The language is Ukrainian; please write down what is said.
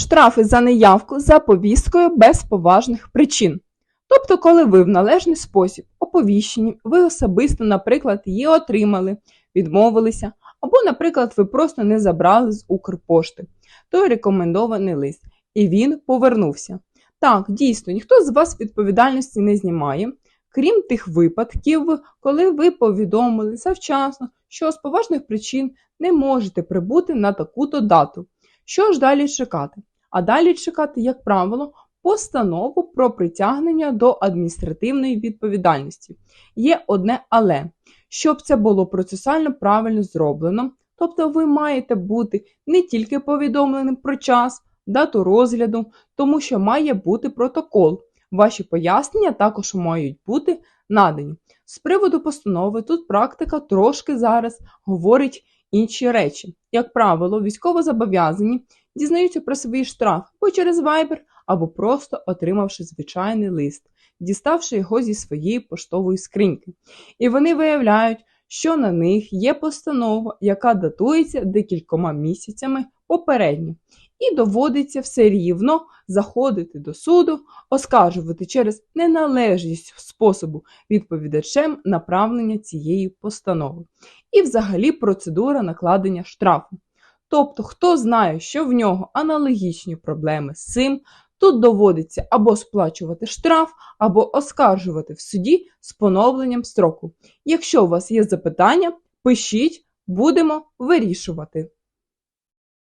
Штрафи за неявку за повісткою без поважних причин. Тобто, коли ви в належний спосіб оповіщені, ви особисто, наприклад, її отримали, відмовилися, або, наприклад, ви просто не забрали з Укрпошти той рекомендований лист, і він повернувся. Так, дійсно, ніхто з вас відповідальності не знімає, крім тих випадків, коли ви повідомили завчасно, що з поважних причин не можете прибути на таку-то дату. Що ж далі чекати? А далі чекати, як правило, постанову про притягнення до адміністративної відповідальності. Є одне але, щоб це було процесуально правильно зроблено, тобто ви маєте бути не тільки повідомленим про час, дату розгляду, тому що має бути протокол. Ваші пояснення також мають бути надані. З приводу постанови тут практика трошки зараз говорить інші речі. Як правило, військовозобов'язані дізнаються про свій штраф або через Viber, або просто отримавши звичайний лист, діставши його зі своєї поштової скриньки. І вони виявляють, що на них є постанова, яка датується декількома місяцями попередньо, і доводиться все рівно заходити до суду, оскаржувати через неналежність способу відповідачем направлення цієї постанови, і взагалі процедура накладення штрафу. Тобто, хто знає, що в нього аналогічні проблеми з цим, тут доводиться або сплачувати штраф, або оскаржувати в суді з поновленням строку. Якщо у вас є запитання, пишіть, будемо вирішувати.